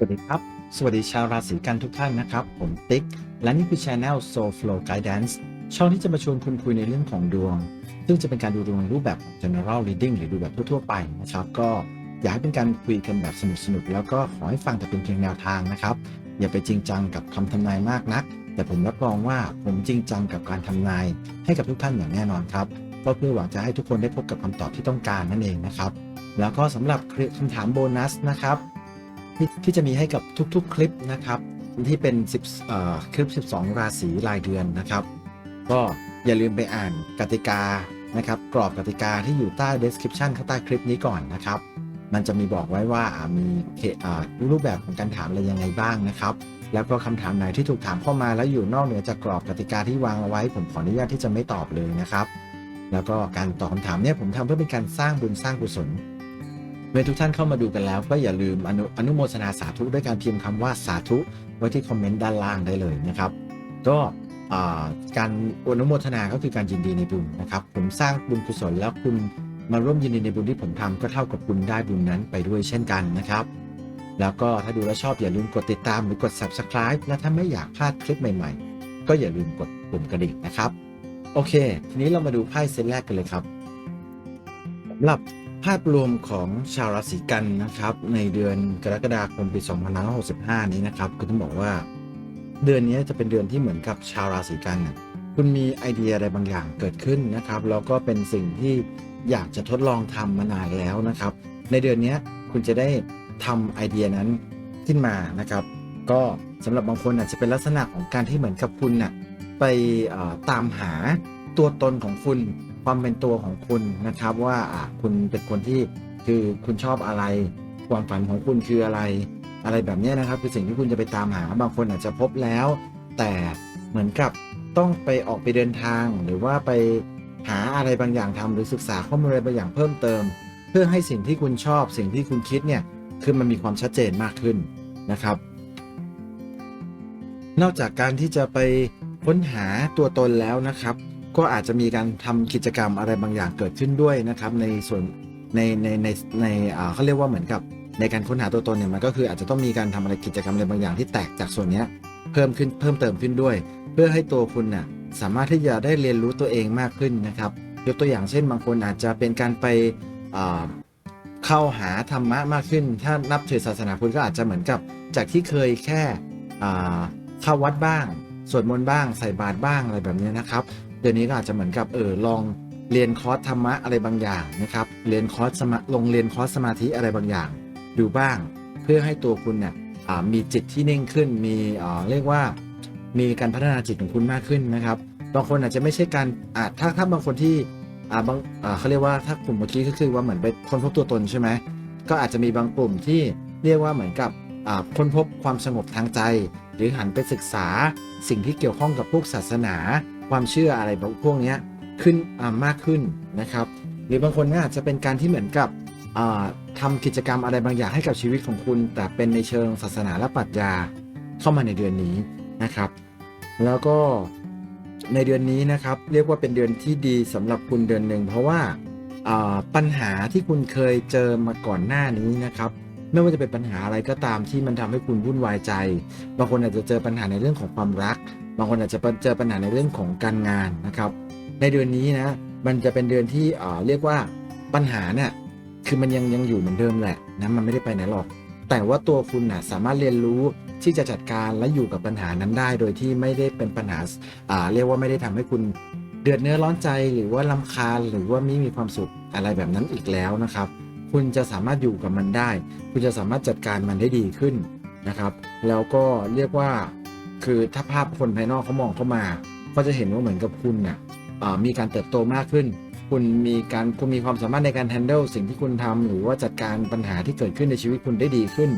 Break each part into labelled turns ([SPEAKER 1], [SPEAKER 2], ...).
[SPEAKER 1] สวัสดีครับ สวัสดีชาวราศีกันทุกท่านนะครับ ผมติ๊ก และนี่คือ Channel Soul Flow Guidance ช่องที่จะมาชวนคุณคุยในเรื่องของดวง ซึ่งจะเป็นการดูดวงในรูปแบบของ general reading หรือดูแบบทั่วๆไปนะครับ ก็อยากให้เป็นการคุยกันแบบสนุกๆ แล้วก็ขอให้ฟังแต่เป็นเพียงแนวทางนะครับ อย่าไปจริงจังกับคำทำนายมากนัก แต่ผมรับรองว่าผมจริงจังกับการทำนาย ให้กับทุกท่านอย่างแน่นอนครับก็เพื่อหวังจะให้ทุกคนได้พบกับคำตอบที่ต้องการนั่นเองนะครับ แล้วก็สำหรับคำถามโบนัสนะครับ ที่ที่จะมีให้กับทุกๆคลิปนะครับที่เป็น10เอ่อคลิป 12 ราศีรายเดือนนะครับ ก็อย่าลืมไปอ่านกติกานะครับกรอบกติกาที่อยู่ใต้ description ข้างใต้คลิปนี้ก่อนนะครับ มันจะมีบอกไว้ว่ามีเคอรูปแบบของการถามอะไรยังไงบ้างนะครับ แล้วก็คำถามไหนที่ถูกถามเข้ามาแล้วอยู่นอกเหนือจากกรอบกติกาที่วางเอาไว้ ผมขออนุญาตที่จะไม่ตอบเลยนะครับ แล้วก็การตอบคำถามเนี่ยผมทำเพื่อเป็นการสร้างบุญสร้างกุศล เมื่อทุกท่านเข้ามาดูกันแล้ว ก็อย่าลืมอนุอนโมทนาสาธุด้วยการพิมพ์คำว่าสาธุไว้ที่คอมเมนต์ด้านล่างได้เลยนะครับ ก็การอนุโมทนาก็คือการยินดีในบุญนะครับ ผมสร้างบุญกุศลแล้วคุณมาร่วมยินดีในบุญที่ผมทำก็เท่ากับคุณได้บุญนั้นไปด้วยเช่นกันนะครับ แล้วก็ถ้าดูแล้วชอบอย่าลืมกดติดตามหรือกด subscribe และถ้าไม่อยากพลาดคลิปใหม่ๆ ก็อย่าลืมกดปุ่มกระดิ่งนะครับ โอเค ทีนี้เรามาดูไพ่เซตแรกกันเลยครับสำหรับ ภาพรวมของชาวราศีกันนะครับ ในเดือนกรกฎาคมปี 2565 นี้นะครับก็ต้องบอกว่า เดือนนี้จะเป็นเดือนที่เหมือนกับชาวราศีกันนะคุณมีไอเดียอะไรบางอย่างเกิดขึ้นนะครับแล้วก็เป็นสิ่งที่อยากจะทดลองทำมานานแล้วนะครับ ในเดือนนี้คุณจะได้ทำไอเดียนั้นขึ้นมานะครับ ก็สำหรับบางคนอาจจะเป็นลักษณะของการที่เหมือนกับคุณน่ะไปตามหาตัวตนของคุณ ความเป็นตัวของคุณนะครับว่าคุณเป็นคนที่คือคุณชอบอะไร ความฝันของคุณคืออะไร อะไรแบบนี้นะครับ คือสิ่งที่คุณจะไปตามหาบางคนอาจจะพบแล้ว แต่เหมือนกับต้องไปออกไปเดินทาง หรือว่าไปหาอะไรบางอย่างทำหรือศึกษาข้อมูลอะไรบางอย่างเพิ่มเติม เพื่อให้สิ่งที่คุณชอบ สิ่งที่คุณคิดเนี่ยคือมันมีความชัดเจนมากขึ้นนะครับ นอกจากการที่จะไปค้นหาตัวตนแล้วนะครับ ก็อาจจะมีการทำกิจกรรมอะไรบางอย่างเกิดขึ้นด้วยนะครับ ในส่วนในในในในเขาเรียกว่าเหมือนกับ ในการค้นหาตัวตนเนี่ยมันก็คืออาจจะต้องมีการทำอะไรกิจกรรมอะไรบางอย่างที่แตกจากส่วนนี้เพิ่มขึ้นเพิ่มเติมขึ้นด้วย เพื่อให้ตัวคุณน่ะสามารถที่จะได้เรียนรู้ตัวเองมากขึ้นนะครับ ยกตัวอย่างเช่นบางคนอาจจะเป็นการไปเข้าหาธรรมะมากขึ้น ถ้านับถือศาสนาพุทธก็อาจจะเหมือนกับจากที่เคยแค่เข้าวัดบ้างสวดมนต์บ้างใส่บาตรบ้างอะไรแบบนี้นะครับ เดี๋ยวนี้ก็อาจจะเหมือนกับเออลองเรียนคอร์สธรรมะอะไรบางอย่างนะครับ เรียนคอร์สสมาลงเรียนคอร์สสมาธิอะไรบางอย่าง ดูบ้าง เพื่อให้ตัวคุณเนี่ยมีจิตที่นิ่งขึ้น มีเรียกว่า มีการพัฒนาจิตของคุณมากขึ้นนะครับ บางคนอาจจะไม่ใช่การอ่าถ้าถ้าบางคนที่บางเขาเรียกว่าถ้ากลุ่มเมื่อกี้ก็คือว่าเหมือนไปค้นพบตัวตนใช่ไหมก็อาจจะมีบางกลุ่มที่เรียกว่าเหมือนกับค้นพบความสงบทางใจ หรือหันไปศึกษาสิ่งที่เกี่ยวข้องกับพวกศาสนา ความเชื่ออะไรพวกนี้ขึ้นมากขึ้นนะครับ หรือบางคนก็อาจจะเป็นการที่เหมือนกับอ่าทำกิจกรรมอะไรบางอย่างให้กับชีวิตของคุณ แต่เป็นในเชิงศาสนาและปรัชญาเข้ามาในเดือนนี้นะครับ แล้วก็ในเดือนนี้นะครับ เรียกว่าเป็นเดือนที่ดีสำหรับคุณเดือนหนึ่งเพราะว่าปัญหาที่คุณเคยเจอมาก่อนหน้านี้นะครับ ไม่ว่าจะเป็นปัญหาอะไรก็ตามที่มันทำให้คุณวุ่นวายใจ บางคนอาจจะเจอปัญหาในเรื่องของความรัก บางคนอาจจะเจอปัญหาในเรื่องของการงานนะครับ ในเดือนนี้นะมันจะเป็นเดือนที่เออเรียกว่าปัญหาเนี่ยคือมันยังยังอยู่เหมือนเดิมแหละนะมันไม่ได้ไปไหนหรอก แต่ว่าตัวคุณนะสามารถเรียนรู้ที่จะจัดการและอยู่กับปัญหานั้นได้ โดยที่ไม่ได้เป็นปัญหาอ่าเรียกว่าไม่ได้ทำให้คุณเดือดเนื้อร้อนใจหรือว่าลำคาญหรือว่าไม่มีความสุขอะไรแบบนั้นอีกแล้วนะครับ คุณจะสามารถอยู่กับมันได้ คุณจะสามารถจัดการมันได้ดีขึ้นนะครับ แล้วก็เรียกว่าคือถ้าภาพคนภายนอกเขามองเข้ามา ก็จะเห็นว่าเหมือนกับคุณเนี่ยมีการเติบโตมากขึ้น คุณมีการคุณมีความสามารถในการ handle สิ่งที่คุณทำหรือว่าจัดการปัญหาที่เกิดขึ้นในชีวิตคุณได้ดีขึ้น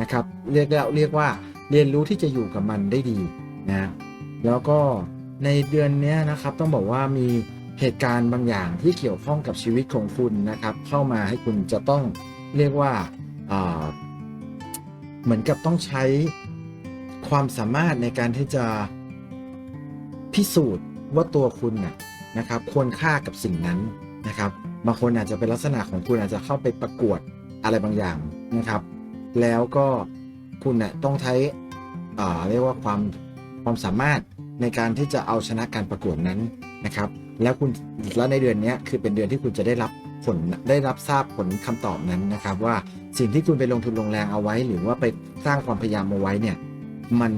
[SPEAKER 1] นะครับเรียกแล้วเรียกว่าเรียนรู้ที่จะอยู่กับมันได้ดีนะแล้วก็ในเดือนนี้นะครับต้องบอกว่ามี เหตุการณ์บางอย่างที่เกี่ยวข้องกับชีวิตของคุณนะครับ เข้ามาให้คุณจะต้องเรียกว่าเหมือนกับต้องใช้ความสามารถในการที่จะพิสูจน์ว่าตัวคุณน่ะนะครับ ควรค่ากับสิ่งนั้นนะครับบางคนอาจจะเป็นลักษณะของคุณอาจจะเข้าไปประกวดอะไรบางอย่างนะครับ แล้วก็คุณเนี่ยต้องใช้เรียกว่าความความสามารถในการที่จะเอาชนะการประกวดนั้น นะครับ แล้วคุณแล้วในเดือนนี้คือเป็นเดือนที่คุณจะได้รับผลได้รับทราบผลคำตอบนั้นนะครับ ว่าสิ่งที่คุณไปลงทุนลงแรงเอาไว้ หรือว่าไปสร้างความพยายามเอาไว้เนี่ยมัน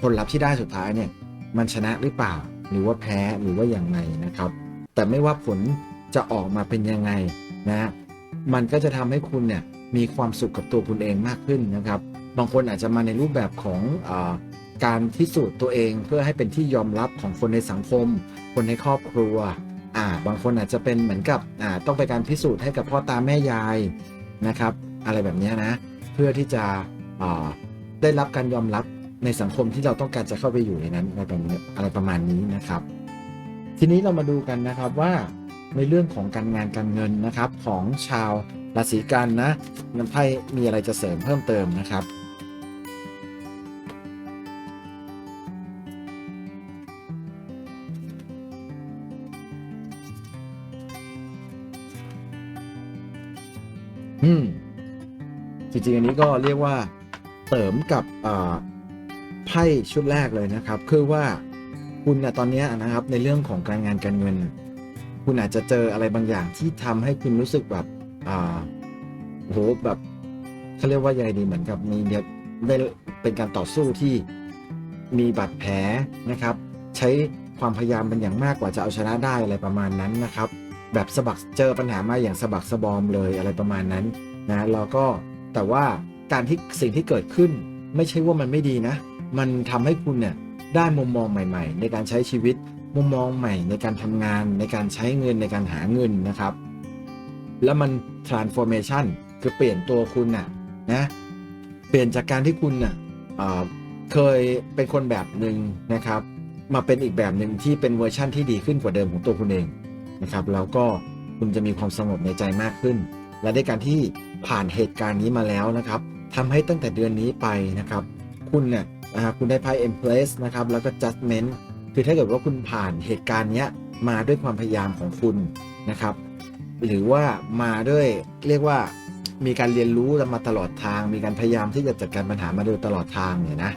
[SPEAKER 1] ผลลัพธ์ที่ได้สุดท้ายเนี่ยมันชนะหรือเปล่า หรือว่าแพ้หรือว่าอย่างไรนะครับ แต่ไม่ว่าผลจะออกมาเป็นยังไงนะมันก็จะทำให้คุณเนี่ยมีความสุขกับตัวคุณเองมากขึ้นนะครับ บางคนอาจจะมาในรูปแบบของอ การพิสูจน์ตัวเองเพื่อให้เป็นที่ยอมรับของคนในสังคม คนในครอบครัวอ่าบางคนอาจจะเป็นเหมือนกับอ่าต้องไปการพิสูจน์ให้กับพ่อตาแม่ยายนะครับ อะไรแบบนี้นะ เพื่อที่จะอ่าได้รับการยอมรับในสังคมที่เราต้องการจะเข้าไปอยู่ในนั้นอะไรประมาณอะไรประมาณนี้นะครับ ทีนี้เรามาดูกันนะครับว่าในเรื่องของการงานการเงินนะครับของชาวราศีกันนะน้ำไพ่มีอะไรจะเสริมเพิ่มเติมนะครับ อืมจริงๆ อันนี้ก็เรียกว่าเสริมกับไพ่ชุดแรกเลยนะครับ คือว่าคุณนะตอนนี้นะครับในเรื่องของการงานการเงิน คุณอาจจะเจออะไรบางอย่างที่ทำให้คุณรู้สึกแบบอ่าโอ้โหแบบเขาเรียกว่ายังไงดีเหมือนกับมีเนี่ยได้เป็นการต่อสู้ที่มีบาดแผลนะครับ ใช้ความพยายามเป็นอย่างมากกว่าจะเอาชนะได้อะไรประมาณนั้นนะครับ แบบสะบักเจอปัญหามาอย่างสะบักสะบอมเลยอะไรประมาณนั้นนะแล้วก็แต่ว่าการที่สิ่งที่เกิดขึ้น ไม่ใช่ว่ามันไม่ดีนะ มันทำให้คุณเนี่ยได้มุมมองใหม่ ๆ ในการใช้ชีวิตมุมมองใหม่ในการทำงานในการใช้เงินในการหาเงินนะครับ แล้วมัน transformation คือเปลี่ยนตัวคุณน่ะนะเปลี่ยนจากการที่คุณน่ะเอ่อเคยเป็นคนแบบหนึ่งนะครับ มาเป็นอีกแบบหนึ่งที่เป็นเวอร์ชั่นที่ดีขึ้นกว่าเดิมของตัวคุณเอง นะครับแล้วก็คุณจะมีความสงบในใจมากขึ้น และด้วยการที่ผ่านเหตุการณ์นี้มาแล้วนะครับทำให้ตั้งแต่เดือนนี้ไปนะครับ คุณเนี่ยนะครับคุณได้ไพ่ Empress นะครับแล้วก็ Judgment คือถ้าเกิดว่าคุณผ่านเหตุการณ์เนี้ยมาด้วยความพยายามของคุณนะครับ หรือว่ามาด้วยเรียกว่ามีการเรียนรู้มาตลอดทาง มีการพยายามที่จะจัดการปัญหามาโดยตลอดทางเนี่ยนะ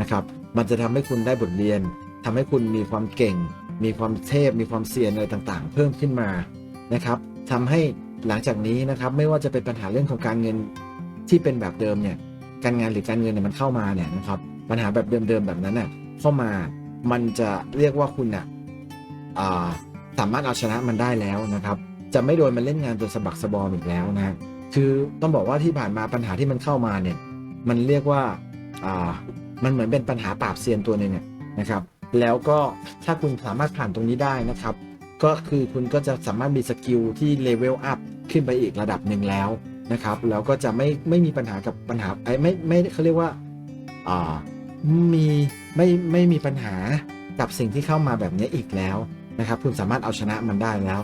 [SPEAKER 1] นะครับ มันจะทำให้คุณได้บทเรียนทำให้คุณมีความเก่ง มีความเทพมีความเซียนอะไรต่างๆ เพิ่มขึ้นมานะครับทำให้หลังจากนี้นะครับไม่ว่าจะเป็นปัญหาเรื่องของการเงินที่เป็นแบบเดิมเนี่ยการงานหรือการเงินเนี่ยมันเข้ามาเนี่ยนะครับปัญหาแบบเดิมๆแบบนั้นน่ะเข้ามามันจะเรียกว่าคุณน่ะสามารถเอาชนะมันได้แล้วนะครับ จะไม่โดนมันเล่นงานจนสะบักสะบอมอีกแล้วนะคือต้องบอกว่าที่ผ่านมาปัญหาที่มันเข้ามาเนี่ยมันเรียกว่ามันเหมือนเป็นปัญหาปราบเซียนตัวหนึ่งนะครับ แล้วก็ถ้าคุณสามารถผ่านตรงนี้ได้นะครับ ก็คือคุณก็จะสามารถมีสกิลที่เลเวลอัพขึ้นไปอีกระดับหนึ่งแล้วนะครับ แล้วก็จะไม่ไม่มีปัญหากับปัญหาไอ้ไม่ไม่เขาเรียกว่าอ่ามีไม่ไม่มีปัญหากับสิ่งที่เข้ามาแบบนี้อีกแล้วนะครับ คุณสามารถเอาชนะมันได้แล้ว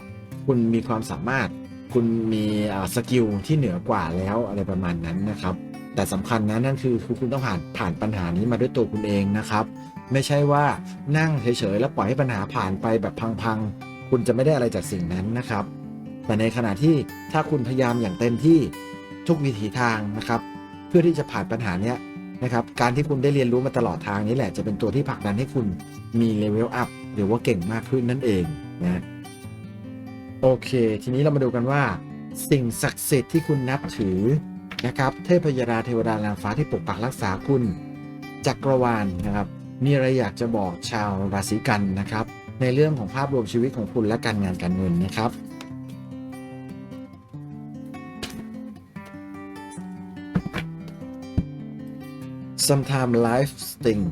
[SPEAKER 1] คุณมีความสามารถคุณมีสกิลที่เหนือกว่าแล้วอะไรประมาณนั้นนะครับ แต่สำคัญนะนั่นคือคือคุณต้องผ่านผ่านปัญหานี้มาด้วยตัวคุณเองนะครับ ไม่ใช่ว่านั่งเฉยๆแล้วปล่อยให้ปัญหาผ่านไปแบบพังๆ คุณจะไม่ได้อะไรจากสิ่งนั้นนะครับ แต่ในขณะที่ถ้าคุณพยายามอย่างเต็มที่ทุกวิถีทางนะครับ เพื่อที่จะผ่านปัญหาเนี้ยนะครับการที่คุณได้เรียนรู้มาตลอดทางนี้แหละจะเป็นตัวที่ผลักดันให้คุณมีเลเวลอัพหรือว่าเก่งมากขึ้นนั่นเองนะโอเค ทีนี้เรามาดูกันว่า สิ่งศักดิ์สิทธิ์ที่คุณนับถือ นะครับ เทพยดาเทวดานางฟ้าที่ปกปักรักษาคุณ จักรวาลนะครับ มีอะไรอยากจะบอกชาวราศีกันนะครับ ในเรื่องของภาพรวมชีวิตของคุณและการงานการเงินนะครับ sometime life sting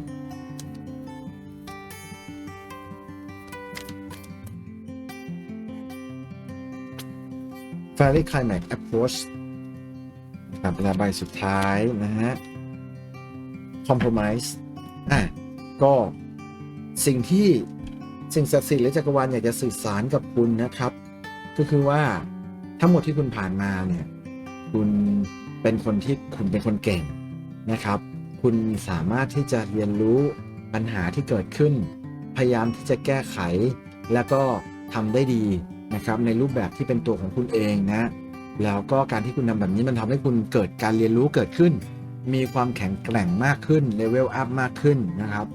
[SPEAKER 1] Fairy Climax Approach และใบสุดท้ายนะฮะ Compromise อะก็สิ่งที่สิ่งศักดิ์สิทธิ์หรือจักรวาลอยากจะสื่อสารกับคุณนะครับ ก็คือว่าทั้งหมดที่คุณผ่านมาเนี่ย คุณเป็นคนที่คุณเป็นคนเก่งนะครับ คุณสามารถที่จะเรียนรู้ปัญหาที่เกิดขึ้น พยายามที่จะแก้ไข แล้วก็ทำได้ดีนะครับ ในรูปแบบที่เป็นตัวของคุณเองนะ แล้วก็การที่คุณทำแบบนี้มันทำให้คุณเกิดการเรียนรู้เกิดขึ้น มีความแข็งแกร่งมากขึ้นเลเวลอัพมากขึ้นนะครับ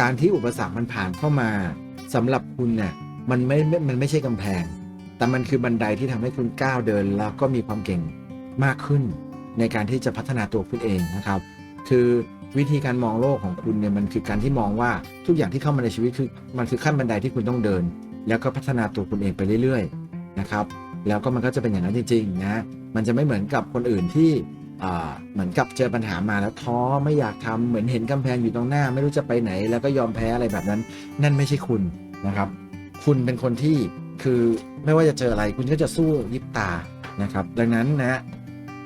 [SPEAKER 1] การที่อุปสรรคมันผ่านเข้ามาสำหรับคุณเนี่ยมันไม่ไม่มันไม่ใช่กำแพง แต่มันคือบันไดที่ทำให้คุณก้าวเดิน แล้วก็มีความเก่งมากขึ้น ในการที่จะพัฒนาตัวคุณเองนะครับ คือวิธีการมองโลกของคุณเนี่ยมันคือการที่มองว่าทุกอย่างที่เข้ามาในชีวิตคือมันคือขั้นบันไดที่คุณต้องเดิน แล้วก็พัฒนาตัวคุณเองไปเรื่อย ๆ นะครับ แล้วก็มันก็จะเป็นอย่างนั้นจริงๆนะมันจะไม่เหมือนกับคนอื่นที่เหมือนกับเจอปัญหามาแล้วท้อไม่อยากทำเหมือนเห็นกำแพงอยู่ตรงหน้า ไม่รู้จะไปไหน แล้วก็ยอมแพ้อะไรแบบนั้น นั่นไม่ใช่คุณนะครับ คุณเป็นคนที่คือไม่ว่าจะเจออะไรคุณก็จะสู้ยิบตานะครับ ดังนั้นนะ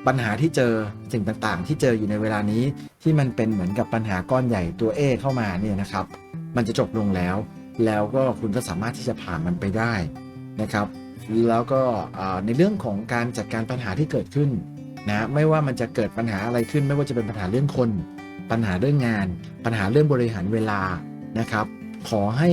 [SPEAKER 1] ปัญหาที่เจอสิ่งต่างๆ ที่เจออยู่ในเวลานี้ที่มันเป็นเหมือนกับปัญหาก้อนใหญ่ตัวเอเข้ามาเนี่ยนะครับ มันจะจบลงแล้ว แล้วก็คุณก็สามารถที่จะผ่านมันไปได้นะครับ แล้วก็ในเรื่องของการจัดการปัญหาที่เกิดขึ้นนะไม่ว่ามันจะเกิดปัญหาอะไรขึ้น ไม่ว่าจะเป็นปัญหาเรื่องคน ปัญหาเรื่องงาน ปัญหาเรื่องบริหารเวลานะครับ ขอให้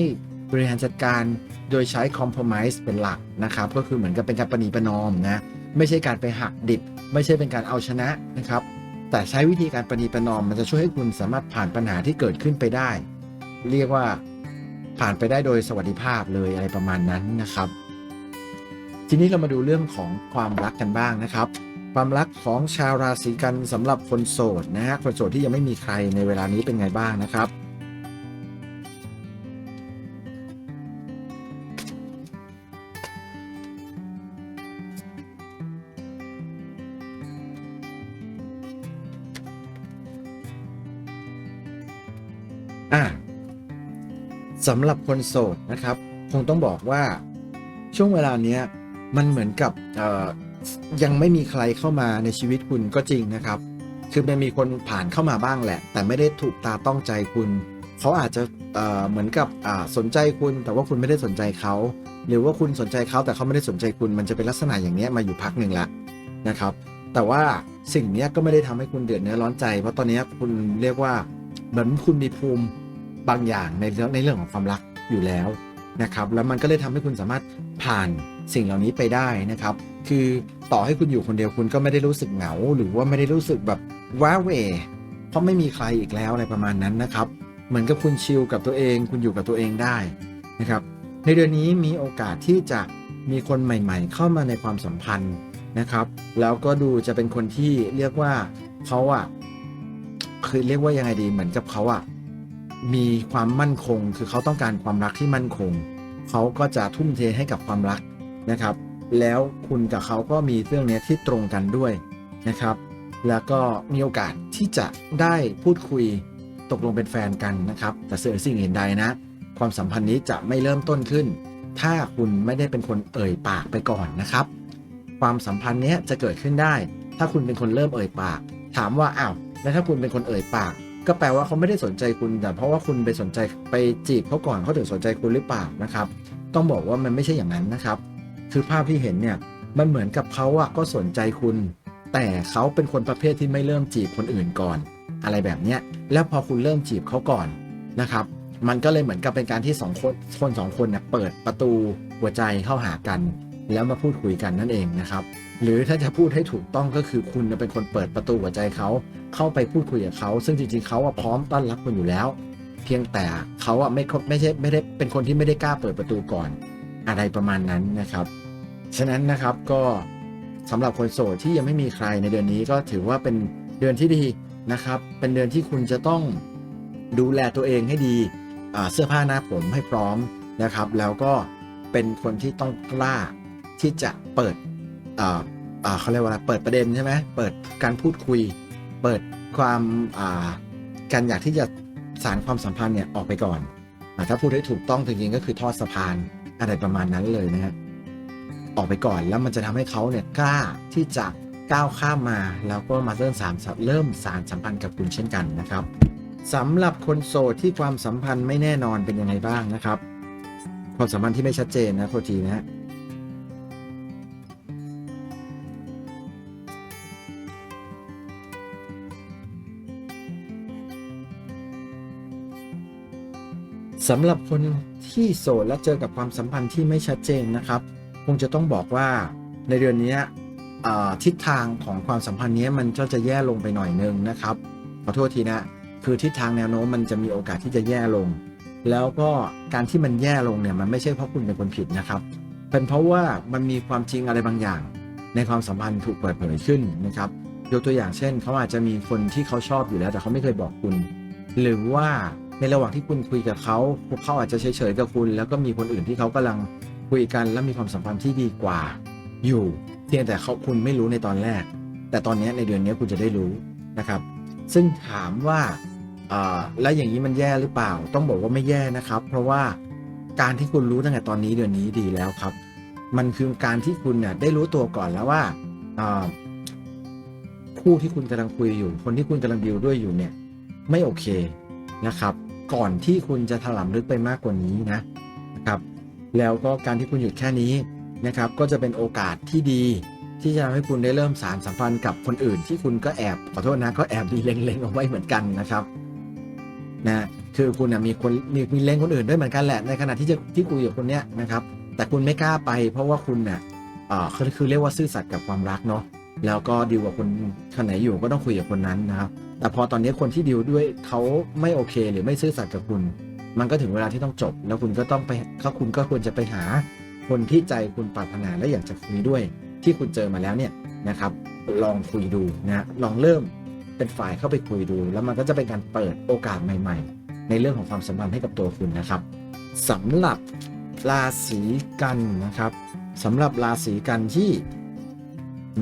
[SPEAKER 1] บริหารจัดการโดยใช้ compromise เป็นหลักนะครับ ก็คือเหมือนกับเป็นการประนีประนอมนะไม่ใช่การไปหักดิบ ไม่ใช่เป็นการเอาชนะนะครับ แต่ใช้วิธีการประนีประนอม มันจะช่วยให้คุณสามารถผ่านปัญหาที่เกิดขึ้นไปได้ เรียกว่าผ่านไปได้โดยสวัสดิภาพเลยอะไรประมาณนั้นนะครับ ทีนี้เรามาดูเรื่องของความรักกันบ้างนะครับ ความรักของชาวราศีกันสำหรับคนโสดนะฮะคนโสดที่ยังไม่มีใครในเวลานี้เป็นไงบ้างนะครับอะสำหรับคนโสดนะครับ คงต้องบอกว่าช่วงเวลาเนี้ย มันเหมือนกับยังไม่มีใครเข้ามาในชีวิตคุณก็จริงนะครับ คือมันมีคนผ่านเข้ามาบ้างแหละ แต่ไม่ได้ถูกตาต้องใจคุณ เขาอาจจะเหมือนกับสนใจคุณ แต่ว่าคุณไม่ได้สนใจเขา หรือว่าคุณสนใจเขาแต่เขาไม่ได้สนใจคุณ มันจะเป็นลักษณะอย่างนี้มาอยู่พักหนึ่งแล้วนะครับ แต่ว่าสิ่งนี้ก็ไม่ได้ทำให้คุณเดือดเนื้อร้อนใจ เพราะตอนนี้คุณเรียกว่าเหมือนคุณมีภูมิบางอย่างในเรื่องในเรื่องของความรักอยู่แล้วนะครับ แล้วมันก็เลยทำให้คุณสามารถผ่าน สิ่งเหล่านี้ไปได้นะครับ คือต่อให้คุณอยู่คนเดียวคุณก็ไม่ได้รู้สึกเหงา หรือว่าไม่ได้รู้สึกแบบว้าเหวเพราะไม่มีใครอีกแล้วอะไรประมาณนั้นนะครับ เหมือนกับคุณชิลกับตัวเอง คุณอยู่กับตัวเองได้นะครับ ในเดือนนี้มีโอกาสที่จะมีคนใหม่ ๆ เข้ามาในความสัมพันธ์นะครับ แล้วก็ดูจะเป็นคนที่เรียกว่าเขาอะคือเรียกว่ายังไงดีเหมือนกับเขาอะมีความมั่นคง คือเขาต้องการความรักที่มั่นคง เขาก็จะทุ่มเทให้กับความรัก นะครับ แล้วคุณกับเขาก็มีเรื่องนี้ที่ตรงกันด้วยนะครับ แล้วก็มีโอกาสที่จะได้พูดคุยตกลงเป็นแฟนกันนะครับ แต่เสื่อสิ่งอื่นใดนะ ความสัมพันธ์นี้จะไม่เริ่มต้นขึ้น ถ้าคุณไม่ได้เป็นคนเอ่ยปากไปก่อนนะครับ ความสัมพันธ์นี้จะเกิดขึ้นได้ ถ้าคุณเป็นคนเริ่มเอ่ยปาก ถามว่าอ้าวแล้วถ้าคุณเป็นคนเอ่ยปาก ก็แปลว่าเขาไม่ได้สนใจคุณแต่เพราะว่าคุณไปสนใจไปจีบเขาก่อนเขาถึงสนใจคุณหรือเปล่านะครับ ต้องบอกว่ามันไม่ใช่อย่างนั้นนะครับ คือภาพที่เห็นเนี่ยมันเหมือนกับเขาอะก็สนใจคุณ แต่เขาเป็นคนประเภทที่ไม่เริ่มจีบคนอื่นก่อน อะไรแบบเนี้ยแล้วพอคุณเริ่มจีบเขาก่อนนะครับ มันก็เลยเหมือนกับเป็นการที่สองคนคนสองคนเนี่ยเปิดประตูหัวใจเข้าหากัน แล้วมาพูดคุยกันนั่นเองนะครับ หรือถ้าจะพูดให้ถูกต้องก็คือคุณเป็นคนเปิดประตูหัวใจเขาเข้าไปพูดคุยกับเขาซึ่งจริงๆเขาอะพร้อมต้อนรับคุณอยู่แล้ว เพียงแต่เขาอะไม่ไม่ใช่ไม่ได้เป็นคนที่ไม่ได้กล้าเปิดประตูก่อน อะไรประมาณนั้นนะครับ ฉะนั้นนะครับก็สำหรับคนโสดที่ยังไม่มีใครในเดือนนี้ก็ถือว่าเป็นเดือนที่ดีนะครับ เป็นเดือนที่คุณจะต้องดูแลตัวเองให้ดีเสื้อผ้าหน้าผมให้พร้อมนะครับ แล้วก็เป็นคนที่ต้องกล้าที่จะเปิดเขาเรียกว่าเปิดประเด็นใช่ไหมเปิดการพูดคุย เปิดความาการอยากที่จะสารความสัมพันธ์เนี่ยออกไปก่อนอถ้าพูดให้ถูกต้องจริงๆก็คือทอดสะพาน อะไรประมาณนั้นเลยนะฮะออกไปก่อนแล้วมันจะทำให้เขาเนี่ยกล้าที่จะก้าวข้ามมา แล้วก็มาเริ่มสามเริ่มสารสัมพันธ์กับคุณเช่นกันนะครับสำหรับคนโสดที่ความสัมพันธ์ไม่แน่นอนเป็นยังไงบ้างนะครับ ความสัมพันธ์ที่ไม่ชัดเจนนะโทษทีนะฮะ สำหรับคนที่โสดและเจอกับความสัมพันธ์ที่ไม่ชัดเจนนะครับ คงจะต้องบอกว่าในเดือนนี้ทิศทางของความสัมพันธ์นี้มันก็จะแย่ลงไปหน่อยนึงนะครับ ขอโทษทีนะ คือทิศทางแนวโน้มมันจะมีโอกาสที่จะแย่ลง แล้วก็การที่มันแย่ลงเนี่ยมันไม่ใช่เพราะคุณเป็นคนผิดนะครับ เป็นเพราะว่ามันมีความจริงอะไรบางอย่าง ในความสัมพันธ์ถูกเปิดเผยขึ้นนะครับ ยกตัวอย่างเช่นเขาอาจจะมีคนที่เขาชอบอยู่แล้ว แต่เขาไม่เคยบอกคุณ หรือว่า ในระหว่างที่คุณคุยกับเขาพวกเขาอาจจะเฉยๆกับคุณ แล้วก็มีคนอื่นที่เขากำลังคุยกันและมีความสัมพันธ์ที่ดีกว่า อยู่เพียงแต่เขาคุณไม่รู้ในตอนแรก แต่ตอนนี้ในเดือนนี้คุณจะได้รู้นะครับ ซึ่งถามว่าแล้วอย่างนี้มันแย่หรือเปล่า ต้องบอกว่าไม่แย่นะครับ เพราะว่าการที่คุณรู้ตั้งแต่ตอนนี้เดือนนี้ดีแล้วครับ มันคือการที่คุณเนี่ยได้รู้ตัวก่อนแล้วว่าคู่ที่คุณกำลังคุยอยู่ คนที่คุณกำลังดีลด้วยอยู่เนี่ย ไม่โอเคนะครับ ก่อนที่คุณจะถลำลึกไปมากกว่านี้นะนะครับ แล้วก็การที่คุณหยุดแค่นี้นะครับ ก็จะเป็นโอกาสที่ดี ที่จะทำให้คุณได้เริ่มสารสัมพันธ์กับคนอื่น ที่คุณก็แอบขอโทษนะก็แอบมีเล็งๆเอาไว้เหมือนกันนะครับนะคือคุณนะมีคนมีมีเล็งคนอื่นด้วยเหมือนกันแหละในขณะที่จะที่คุยกับคนเนี้ยนะครับ แต่คุณไม่กล้าไป เพราะว่าคุณเนี่ยเอ่อคือคือเรียกว่าซื่อสัตย์กับความรักเนาะ แล้วก็ดีลกับคนคนไหนอยู่ก็ต้องคุยกับคนนั้นนะครับ แต่พอตอนนี้คนที่ดีลด้วยเขาไม่โอเค หรือไม่ซื่อสัตย์กับคุณ มันก็ถึงเวลาที่ต้องจบ แล้วคุณก็ต้องไปก็คุณก็ควรจะไปหา คนที่ใจคุณปรารถนาและอยากจะคุยด้วย ที่คุณเจอมาแล้วเนี่ยนะครับ ลองคุยดูนะลองเริ่มเป็นฝ่ายเข้าไปคุยดู แล้วมันก็จะเป็นการเปิดโอกาสใหม่ ๆ ในเรื่องของความสัมพันธ์ให้กับตัวคุณนะครับสำหรับราศีกันนะครับสำหรับราศีกันที่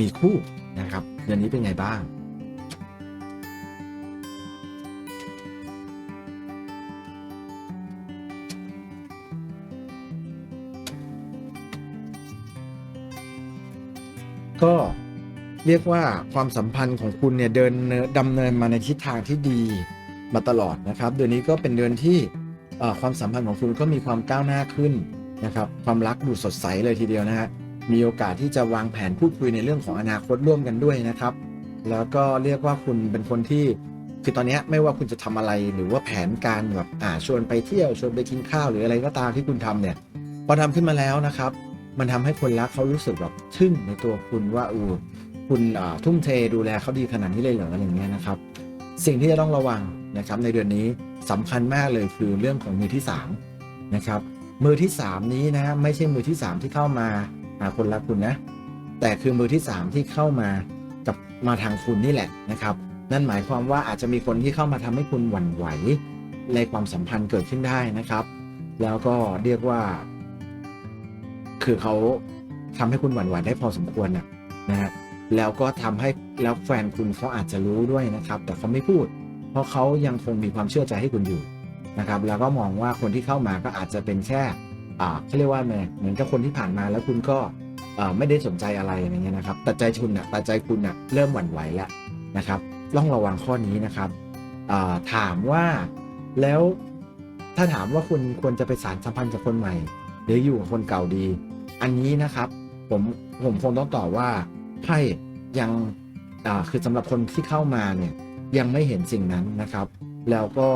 [SPEAKER 1] มีคู่นะครับ เดือนนี้เป็นไงบ้าง ก็เรียกว่าความสัมพันธ์ของคุณเนี่ยเดินดำเนินมาในทิศทางที่ดีมาตลอดนะครับ เดือนนี้ก็เป็นเดือนที่ความสัมพันธ์ของคุณก็มีความก้าวหน้าขึ้นนะครับ ความรักดูสดใสเลยทีเดียวนะฮะ มีโอกาสที่จะวางแผนพูดคุยในเรื่องของอนาคตร่วมกันด้วยนะครับ แล้วก็เรียกว่าคุณเป็นคนที่คือตอนนี้ไม่ว่าคุณจะทำอะไรหรือว่าแผนการแบบอ่าชวนไปเที่ยวชวนไปกินข้าวหรืออะไรก็ตามที่คุณทำเนี่ยพอทำขึ้นมาแล้วนะครับ มันทำให้คนรักเขารู้สึกแบบทึ่งในตัวคุณว่าอูคุณอ่าทุ่มเทดูแลเขาดีขนาดนี้เลยเหรออะไรอย่างเงี้ยนะครับ สิ่งที่จะต้องระวังนะครับ ในเดือนนี้สำคัญมากเลยคือเรื่องของมือที่3นะครับมือที่ 3 นี้นะไม่ใช่มือที่ 3 ที่เข้ามา หาคนรักคุณนะ แต่คือมือที่ 3 ที่เข้ามากับมาทางคุณนี่แหละนะครับ นั่นหมายความว่าอาจจะมีคนที่เข้ามาทำให้คุณหวั่นไหวในความสัมพันธ์เกิดขึ้นได้นะครับ แล้วก็เรียกว่า คือเขาทำให้คุณหวั่นไหวได้พอสมควรนะนะฮะแล้วก็ทำให้แล้วแฟนคุณเขาอาจจะรู้ด้วยนะครับ แต่เขาไม่พูด เพราะเขายังคงมีความเชื่อใจให้คุณอยู่นะครับ แล้วก็มองว่าคนที่เข้ามาก็อาจจะเป็นแค่ อ่าเขาเรียกว่าไงเหมือนกับคนที่ผ่านมาแล้วคุณก็ไม่ได้สนใจอะไรอย่างเงี้ยนะครับแต่ใจคุณน่ะแต่ใจคุณน่ะเริ่มหวั่นไหวแล้วนะครับต้องระวังข้อนี้นะครับถามว่าแล้วถ้าถามว่าคุณควรจะไปสารสัมพันธ์กับคนใหม่ หรืออยู่กับคนเก่าดี อันนี้นะครับ ผมผมคงต้องตอบว่าไพ่ยังคือสำหรับคนที่เข้ามาเนี่ยยังไม่เห็นสิ่งนั้นนะครับ แล้วก็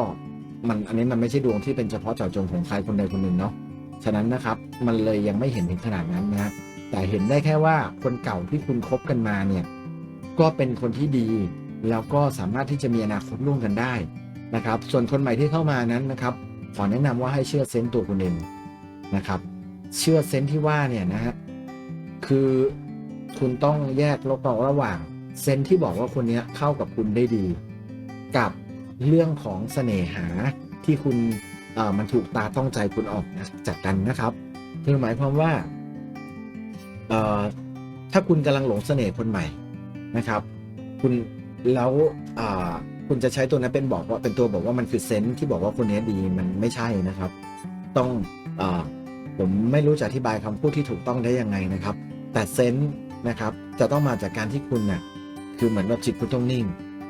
[SPEAKER 1] มันอันนี้มันไม่ใช่ดวงที่เป็นเฉพาะเจาะจงของใครคนใดคนหนึ่งเนาะ ฉะนั้นนะครับมันเลยยังไม่เห็นถึงขนาดนั้นนะแต่เห็นได้แค่ว่าคนเก่าที่คุณคบกันมาเนี่ยก็เป็นคนที่ดี แล้วก็สามารถที่จะมีอนาคตร่วมกันได้นะครับ ส่วนคนใหม่ที่เข้ามานั้นนะครับ ขอแนะนำว่าให้เชื่อเซนต์ตัวคุณเองนะครับ เชื่อเซนส์ที่ว่าเนี่ยนะฮะคือคุณต้องแยกระหว่างระหว่าง เซนส์ที่บอกว่าคนนี้เข้ากับคุณได้ดี กับเรื่องของเสน่หาที่คุณ มันถูกตาต้องใจคุณออกจากกันนะครับ คือหมายความว่าเอ่อถ้าคุณกำลังหลงเสน่ห์คนใหม่นะครับ คุณแล้วอ่าคุณจะใช้ตัวนั้นเป็นบอกว่าเป็นตัวบอกว่ามันคือเซนส์ที่บอกว่าคนนี้ดีมันไม่ใช่นะครับ ต้องอผมไม่รู้จะอธิบายคำพูดที่ถูกต้องได้ยังไงนะครับ แต่เซนส์นะครับ จะต้องมาจากการที่คุณน่ะคือเหมือนแบบจิตคุณต้องนิ่ง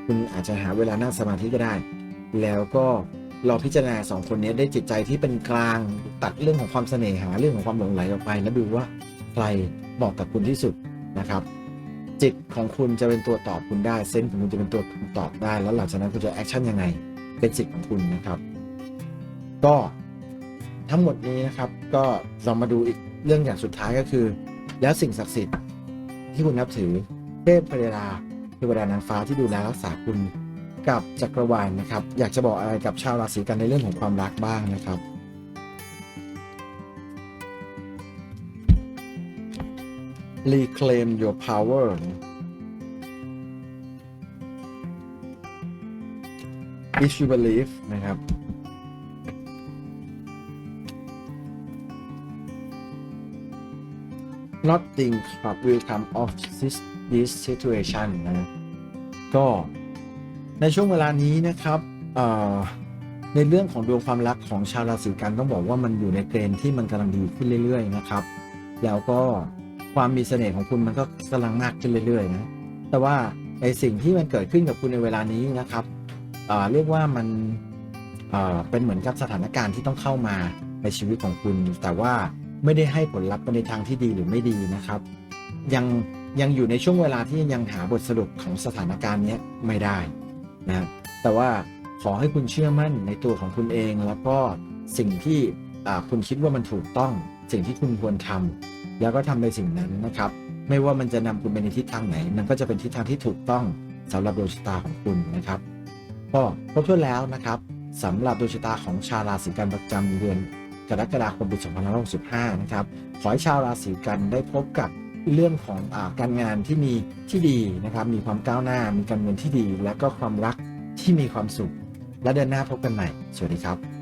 [SPEAKER 1] คุณอาจจะหาเวลานั่งสมาธิก็ได้ แล้วก็ ลองพิจารณาสองคนนี้ได้จิตใจที่เป็นกลางตัดเรื่องของความเสน่หาเรื่องของความหลงไหลออกไปแล้วดูว่าใครเหมาะกับคุณที่สุดนะครับ จิตของคุณจะเป็นตัวตอบคุณได้เซนส์ของคุณจะเป็นตัวตอบได้ แล้วหลังจากนั้นคุณจะแอคชั่นยังไงเป็นสิทธิ์ของคุณนะครับ ก็ทั้งหมดนี้นะครับก็เรามาดูอีกเรื่องอย่างสุดท้ายก็คือ แล้วสิ่งศักดิ์สิทธิ์ที่คุณนับถือเทพเวลาเทวดานางฟ้าที่ดูแลรักษาคุณ กับจักรวาลนะครับ อยากจะบอกอะไรกับชาวราศีกันในเรื่องของความรักบ้างนะครับ reclaim your power if you believe นะครับ nothing will come of this this situation นะ ก็ ในช่วงเวลานี้นะครับในเรื่องของดวงความรักของชาวราศีกันต้องบอกว่ามันอยู่ในเกณฑ์ที่มันกำลังดีขึ้นเรื่อย ๆ นะครับ แล้วก็ความมีเสน่ห์ของคุณมันก็กำลังมากขึ้นเรื่อยๆนะแต่ว่าในสิ่งที่มันเกิดขึ้นกับคุณในเวลานี้นะครับเรียกว่ามันเป็นเหมือนกับสถานการณ์ที่ต้องเข้ามาในชีวิตของคุณ แต่ว่าไม่ได้ให้ผลลัพธ์ไปในทางที่ดีหรือไม่ดีนะครับ ยังยังอยู่ในช่วงเวลาที่ยังหาบทสรุปของสถานการณ์นี้ไม่ได้ นะแต่ว่าขอให้คุณเชื่อมั่นในตัวของคุณเอง แล้วก็สิ่งที่คุณคิดว่ามันถูกต้อง สิ่งที่คุณควรทำแล้วก็ทำในสิ่งนั้นนะครับ ไม่ว่ามันจะนำคุณไปในทิศทางไหน มันก็จะเป็นทิศทางที่ถูกต้องสำหรับดวงชะตาของคุณนะครับก็ครบถ้วนแล้วนะครับสำหรับดวงชะตาของชาวราศีกันประจำเดือนกรกฎาคมปี 2565 นะครับ ขอให้ชาวราศีกันได้พบกับ เรื่องของอการงานที่มีที่ดีนะครับ มีความก้าวหน้า มีการเงินที่ดี และก็ความรักที่มีความสุข และเดินหน้าพบกันใหม่ สวัสดีครับ